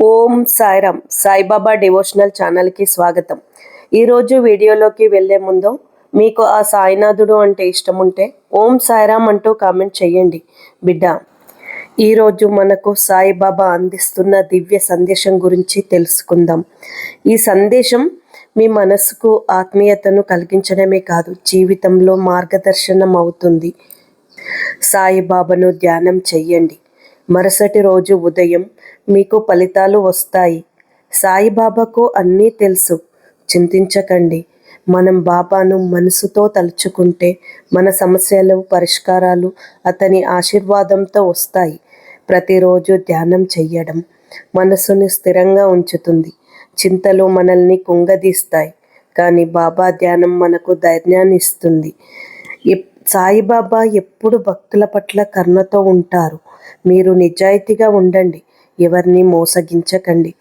ఓం Sairam. Saibaba devotional ఛానల్కి స్వాగతం. ఈరోజు వీడియోలోకి వెళ్ళే ముందు మీకు ఆ సాయినాథుడు అంటే ఇష్టం ఉంటే ఓం సాయిరామ్ అంటూ కామెంట్ చేయండి. బిడ్డ ఈరోజు మనకు సాయిబాబా అందిస్తున్న దివ్య సందేశం గురించి తెలుసుకుందాం. ఈ సందేశం మీ మనసుకు ఆత్మీయతను కలిగించడమే కాదు జీవితంలో మార్గదర్శనం అవుతుంది. సాయిబాబాను ధ్యానం చెయ్యండి మరుసటి రోజు ఉదయం మీకు ఫలితాలు వస్తాయి. సాయిబాబాకు అన్నీ తెలుసు. చింతించకండి. మనం బాబాను మనసుతో తలుచుకుంటే మన సమస్యలు పరిష్కారాలు అతని ఆశీర్వాదంతో వస్తాయి. ప్రతిరోజు ధ్యానం చెయ్యడం మనసుని స్థిరంగా ఉంచుతుంది. చింతలు మనల్ని కుంగదీస్తాయి. కానీ బాబా ధ్యానం మనకు ధైర్యాన్ని ఇస్తుంది. సాయిబాబా ఎప్పుడు భక్తుల పట్ల కరుణతో ఉంటారు. మీరు నిజాయితీగా ఉండండి. ఎవరిని మోసగించకండి.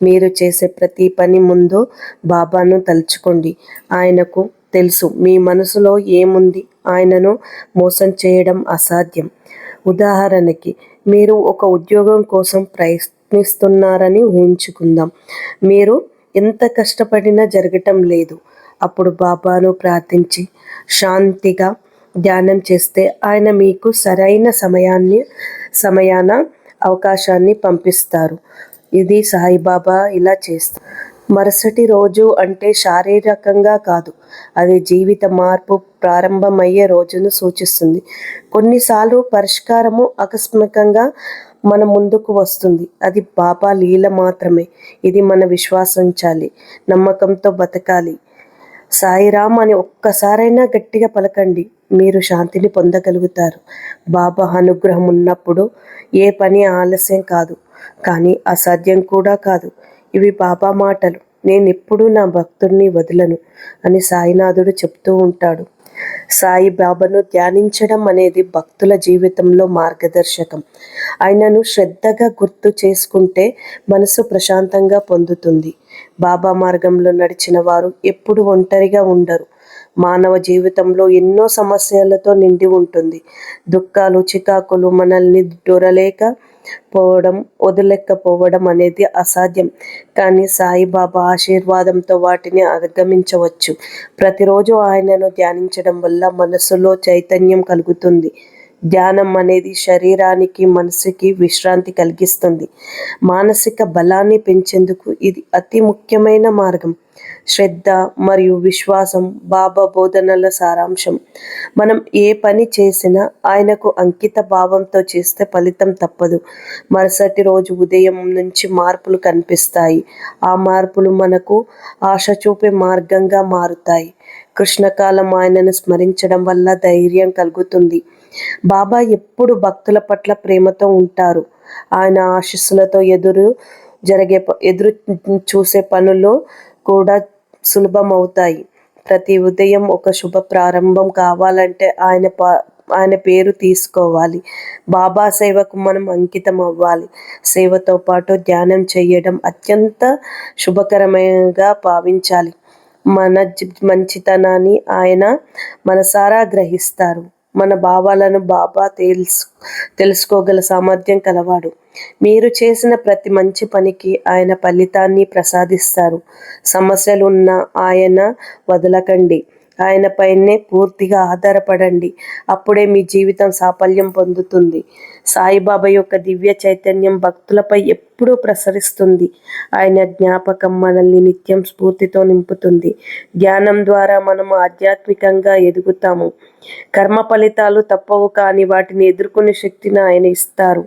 మీరు చేసే ప్రతి పని ముందు బాబాను తలుచుకోండి. ఆయనకు తెలుసు మీ మనసులో ఏముంది. ఆయనను మోసం చేయడం అసాధ్యం. ఉదాహరణకి మీరు ఒక ఉద్యోగం కోసం ప్రయత్నిస్తున్నారని ఊహించుకుందాం. మీరు ఎంత కష్టపడినా జరగటం లేదు. అప్పుడు బాబాను ప్రార్థించి శాంతిగా ధ్యానం చేస్తే ఆయన మీకు సరైన సమయాన్ని సమయాన అవకాశాన్ని పంపిస్తారు. ఇది సాయిబాబా ఇలా చేస్తారు మరుసటి రోజు అంటే శారీరకంగా కాదు అది జీవిత మార్పు ప్రారంభమయ్యే రోజును సూచిస్తుంది. కొన్నిసార్లు పరిష్కారము ఆకస్మికంగా మన ముందుకు వస్తుంది. అది బాబా లీల మాత్రమే. ఇది మన విశ్వాసించాలి నమ్మకంతో బతకాలి. సాయిరామ్ అని ఒక్కసారైనా గట్టిగా పలకండి. మీరు శాంతిని పొందగలుగుతారు. బాబా అనుగ్రహం ఉన్నప్పుడు ఏ పని ఆలస్యం కాదు. కానీ అసాధ్యం కూడా కాదు. ఇవి బాబా మాటలు. నేనెప్పుడూ నా భక్తుడిని వదలను అని సాయినాథుడు చెప్తూ ఉంటాడు. సాయి బాబాను ధ్యానించడం అనేది భక్తుల జీవితంలో మార్గదర్శకం. ఆయనను శ్రద్ధగా గుర్తు చేసుకుంటే మనసు ప్రశాంతంగా పొందుతుంది. బాబా మార్గంలో నడిచిన వారు ఎప్పుడు ఒంటరిగా ఉండరు. మానవ జీవితంలో ఎన్నో సమస్యలతో నిండి ఉంటుంది. దుఃఖాలు చికాకులు మనల్ని దొరలేక పోవడం వదిలేకపోవడం అనేది అసాధ్యం. కానీ సాయిబాబా ఆశీర్వాదంతో వాటిని అధిగమించవచ్చు. ప్రతిరోజు ఆయనను ధ్యానించడం వల్ల మనసులో చైతన్యం కలుగుతుంది. ధ్యానం అనేది శరీరానికి మనసుకి విశ్రాంతి కలిగిస్తుంది. మానసిక బలాన్ని పెంచేందుకు ఇది అతి ముఖ్యమైన మార్గం. శ్రద్ధ మరియు విశ్వాసం బాబా బోధనల సారాంశం. మనం ఏ పని చేసినా ఆయనకు అంకిత భావంతో చేస్తే ఫలితం తప్పదు. మరుసటి రోజు ఉదయం నుంచి మార్పులు కనిపిస్తాయి. ఆ మార్పులు మనకు ఆశ చూపే మార్గంగా మారుతాయి. కృష్ణకాలం ఆయనను స్మరించడం వల్ల ధైర్యం కలుగుతుంది. బాబా ఎప్పుడు భక్తుల పట్ల ప్రేమతో ఉంటారు. ఆయన ఆశీస్సులతో ఎదురు జరిగే ఎదురు చూసే పనులు కూడా సులభమవుతాయి. ప్రతి ఉదయం ఒక శుభ ప్రారంభం కావాలంటే ఆయన ప ఆయన పేరు తీసుకోవాలి. బాబా సేవకు మనం అంకితం అవ్వాలి. సేవతో పాటు ధ్యానం చేయడం అత్యంత శుభకరమైనగా భావించాలి. మన మంచితనాన్ని ఆయన మనసారా గ్రహిస్తారు. మన భావాలను బాబా తెలుసు తెలుసుకోగల సామర్థ్యం కలవాడు. మీరు చేసిన ప్రతి మంచి పనికి ఆయన ఫలితాన్ని ప్రసాదిస్తారు. సమస్యలు ఉన్న ఆయన వదలకండి. ఆయన పైనే పూర్తిగా ఆధారపడండి. అప్పుడే మీ జీవితం సాఫల్యం పొందుతుంది. సాయిబాబా యొక్క దివ్య చైతన్యం భక్తులపై ఎప్పుడూ ప్రసరిస్తుంది. ఆయన జ్ఞాపకం మనల్ని నిత్యం స్ఫూర్తితో నింపుతుంది. ధ్యానం ద్వారా మనం ఆధ్యాత్మికంగా ఎదుగుతాము. కర్మ ఫలితాలు తప్పవు కానీ వాటిని ఎదుర్కొనే శక్తిని ఆయన ఇస్తారు.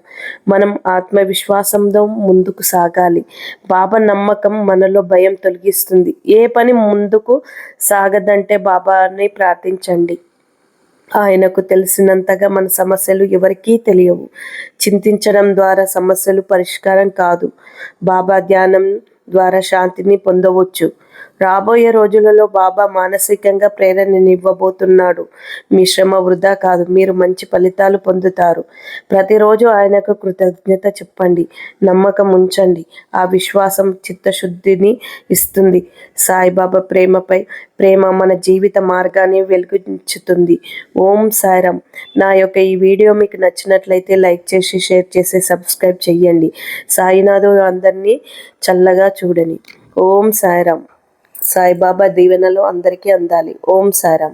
మనం ఆత్మవిశ్వాసంతో ముందుకు సాగాలి. బాబా నమ్మకం మనలో భయం తొలగిస్తుంది. ఏ పని ముందుకు సాగదంటే బాబాని ప్రార్థించండి. ఆయనకు తెలిసినంతగా మన సమస్యలు ఎవరికీ తెలియవు. చింతించడం ద్వారా సమస్యలు పరిష్కారం కాదు. బాబా ధ్యానం ద్వారా శాంతిని పొందవచ్చు. రాబోయే రోజులలో బాబా మానసికంగా ప్రేరణనివ్వబోతున్నాడు. మీ శ్రమ వృధా కాదు మీరు మంచి ఫలితాలు పొందుతారు. ప్రతిరోజు ఆయనకు కృతజ్ఞత చెప్పండి నమ్మకం ఉంచండి. ఆ విశ్వాసం చిత్తశుద్ధిని ఇస్తుంది. సాయిబాబా ప్రేమపై ప్రేమ మన జీవిత మార్గాన్ని వెలుగుంచుతుంది. ఓం సాయిరామ్. నా యొక్క ఈ వీడియో మీకు నచ్చినట్లయితే లైక్ చేసి షేర్ చేసి సబ్స్క్రైబ్ చేయండి. సాయినాథు అందరినీ చల్లగా చూడని. ఓం సాయిరామ్. సాయిబాబా దీవెనలు అందరికీ అందాలి. ఓం సారం.